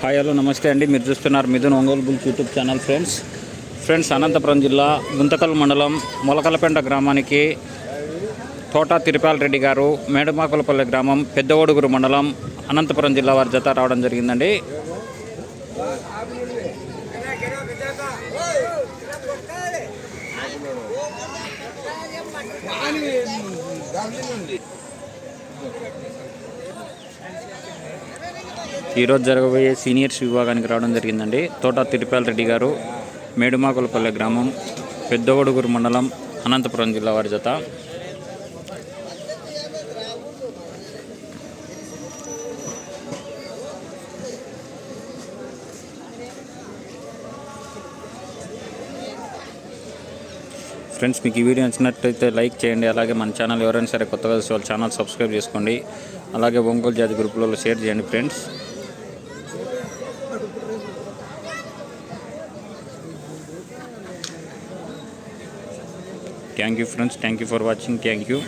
Hi hello నమస్తే అండి మీరు చూస్తున్నారు Mithun Ongole bulls YouTube channel friends friends Anantapur జిల్లా గుంతకల్ మండలం మొలకలపెండ గ్రామానికి తోట తిరుపాల రెడ్డి గారు మేడమాకులపల్లి గ్రామం ఓడుగురు మండలం అనంతపురం జిల్లా వారి జత రావడం జరిగిందండి ఈరోజు జరగబోయే సీనియర్స్ విభాగానికి రావడం జరిగిందండి తోట తిరుపాల రెడ్డి గారు మేడుమాకులపల్లె గ్రామం పెద్దగొడుగురు మండలం అనంతపురం జిల్లా వారి జత ఫ్రెండ్స్ మీకు ఈ వీడియో నచ్చినట్లయితే లైక్ చేయండి అలాగే మన ఛానల్ ఎవరైనా సరే కొత్తగా వాళ్ళు ఛానల్ సబ్స్క్రైబ్ చేసుకోండి అలాగే ఒంగోలు జాతి గ్రూప్లలో షేర్ చేయండి friends Thank you friends, thank you for watching, thank you.